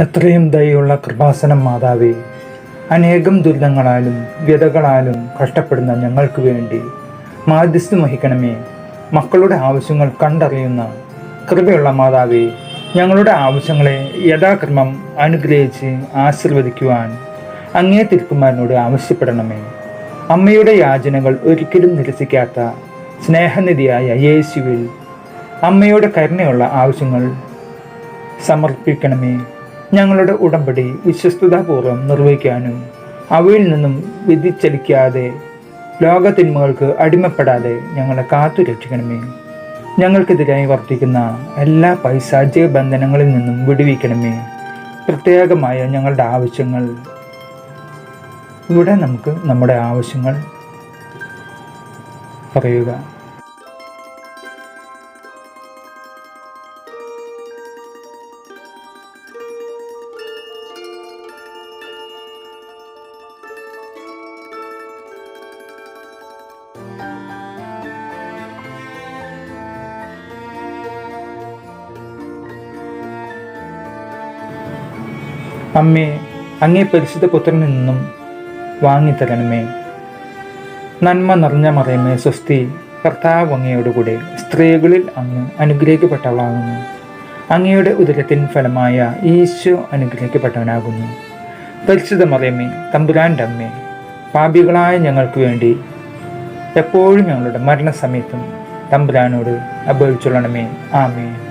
എത്രയും ദയുള്ള കൃപാസനം മാതാവേ അനേകം ദുരിതങ്ങളാലും വ്യതകളാലും കഷ്ടപ്പെടുന്ന ഞങ്ങൾക്ക് വേണ്ടി മാധ്യസ്ഥം വഹിക്കണമേ. മക്കളുടെ ആവശ്യങ്ങൾ കണ്ടറിയുന്ന കൃപയുള്ള മാതാവേ ഞങ്ങളുടെ ആവശ്യങ്ങളെ യഥാക്രമം അനുഗ്രഹിച്ച് ആശീർവദിക്കുവാൻ അങ്ങേ തിരുക്കുമാരനോട് ആവശ്യപ്പെടണമേ. അമ്മയുടെ യാചനകൾ ഒരിക്കലും നിരസിക്കാത്ത സ്നേഹനിധിയായ യേശുവിൽ അമ്മയുടെ കരുണയുള്ള ആവശ്യങ്ങൾ സമർപ്പിക്കണമേ. ഞങ്ങളുടെ ഉടമ്പടി വിശ്വസ്തതാപൂർവം നിർവഹിക്കാനും അവയിൽ നിന്നും വിധിച്ചലിക്കാതെ ലോകത്തിന്മകൾക്ക് അടിമപ്പെടാതെ ഞങ്ങളെ കാത്തു രക്ഷിക്കണമേ. ഞങ്ങൾക്കെതിരായി വർദ്ധിക്കുന്ന എല്ലാ പൈശാചിക ബന്ധനങ്ങളിൽ നിന്നും വിടുവിക്കണമേ. പ്രത്യേകമായ ഞങ്ങളുടെ ആവശ്യങ്ങൾ. ഇവിടെ നമുക്ക് നമ്മുടെ ആവശ്യങ്ങൾ പറയുക. അമ്മേ അങ്ങേ പരിശുദ്ധ പുത്രനിൽ നിന്നും വാങ്ങിത്തരണമേ നന്മ നിറഞ്ഞ മറയമേ സ്വസ്തി കർത്താവ് അങ്ങയോടുകൂടെ സ്ത്രീകളിൽ അങ്ങ് അനുഗ്രഹിക്കപ്പെട്ടവളാകുന്നു. അങ്ങയുടെ ഉദരത്തിൻ ഫലമായ ഈശോ അനുഗ്രഹിക്കപ്പെട്ടവനാകുന്നു. പരിശുദ്ധ മറയമേ തമ്പുരാന്റെ അമ്മേ പാപികളായ ഞങ്ങൾക്ക് വേണ്ടി എപ്പോഴും ഞങ്ങളുടെ മരണസമയത്തും തമ്പുരാനോട് അപേക്ഷിച്ചുള്ളണമേ ആമേ